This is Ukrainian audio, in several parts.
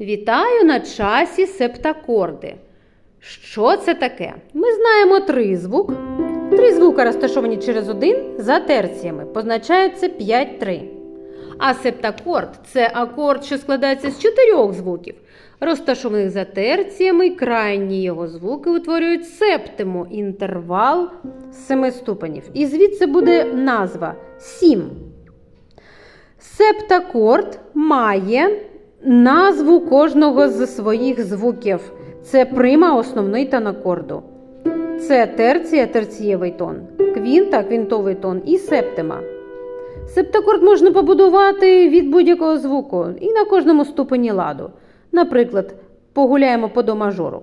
Вітаю на часі септакорди. Що це таке? Ми знаємо тризвук. Три звука розташовані через один за терціями, позначаються 5-3. А септакорд це акорд, що складається з чотирьох звуків, розташованих за терціями, крайні його звуки утворюють септиму інтервал з семи ступенів. І звідси буде назва сім. Септакорд має назву кожного з своїх звуків. Це прима, основний тон акорду. Це терція, терцієвий тон, квінта, квінтовий тон і септима. Септакорд можна побудувати від будь-якого звуку і на кожному ступені ладу. Наприклад, погуляємо по до мажору.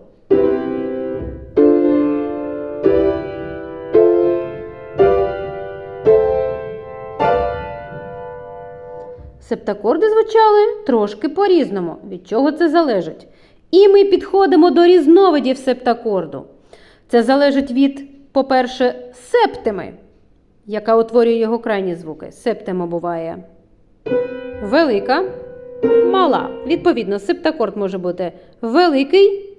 Септакорди звучали трошки по-різному. Від чого це залежить? І ми підходимо до різновидів септакорду. Це залежить від, по-перше, септими, яка утворює його крайні звуки. Септима буває велика, мала. Відповідно, септакорд може бути великий,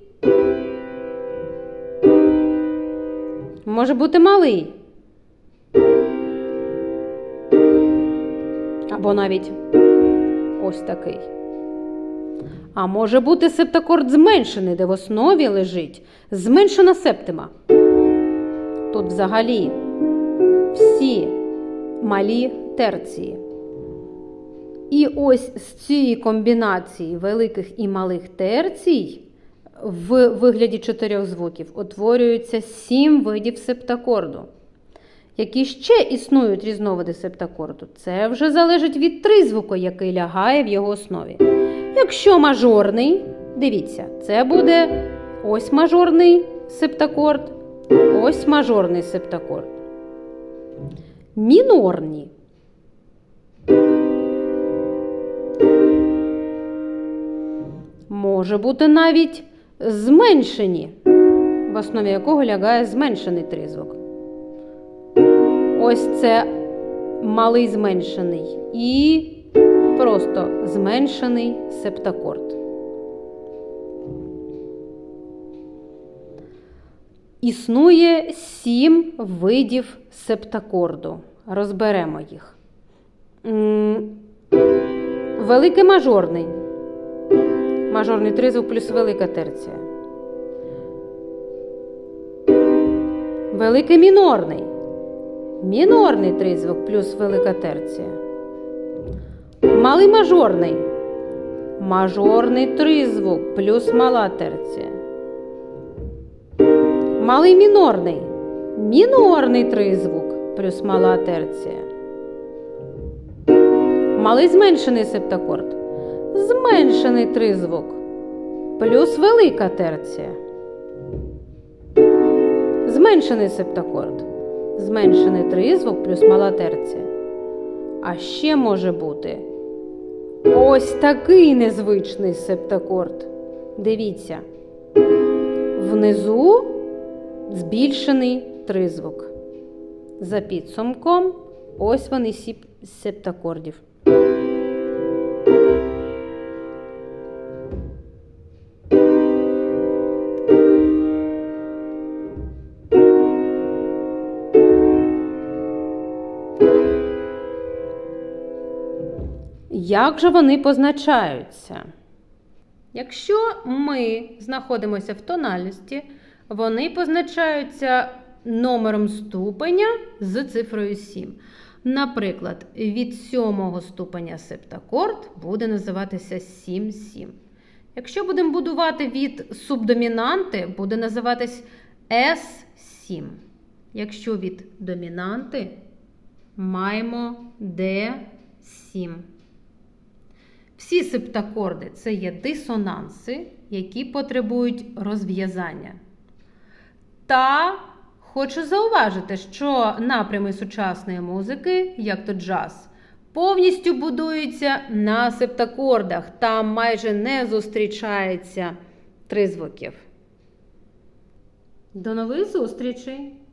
може бути малий. Або навіть ось такий. А може бути септакорд зменшений, де в основі лежить зменшена септима. Тут взагалі всі малі терції. І ось з цієї комбінації великих і малих терцій в вигляді чотирьох звуків утворюється сім видів септакорду. Які ще існують різновиди септакорду, це вже залежить від тризвуку, який лягає в його основі. Якщо мажорний, дивіться, це буде ось мажорний септакорд, ось мажорний септакорд. Мінорні. Може бути навіть зменшені, в основі якого лягає зменшений тризвук. Ось це малий зменшений і просто зменшений септакорд. Існує сім видів септакорду. Розберемо їх. Великий мажорний. Мажорний тризвук плюс велика терція. Великий мінорний. Мінорний тризвук плюс велика терція. Малий мажорний. Мажорний тризвук плюс мала терція. Малий мінорний. Мінорний тризвук плюс мала терція. Малий зменшений септакорд. Зменшений тризвук плюс велика терція. Зменшений септакорд. Зменшений тризвук плюс мала терція. А ще може бути ось такий незвичний септакорд. Дивіться. Внизу збільшений тризвук. За підсумком, ось вони септакордів. Як же вони позначаються? Якщо ми знаходимося в тональності, вони позначаються номером ступеня з цифрою 7. Наприклад, від сьомого ступеня септакорд буде називатися 7-7. Якщо будемо будувати від субдомінанти, буде називатись S7. Якщо від домінанти маємо D7. Всі септакорди це є дисонанси, які потребують розв'язання. Та хочу зауважити, що напрями сучасної музики, як то джаз, повністю будуються на септакордах. Там майже не зустрічається тризвуків. До нових зустрічей!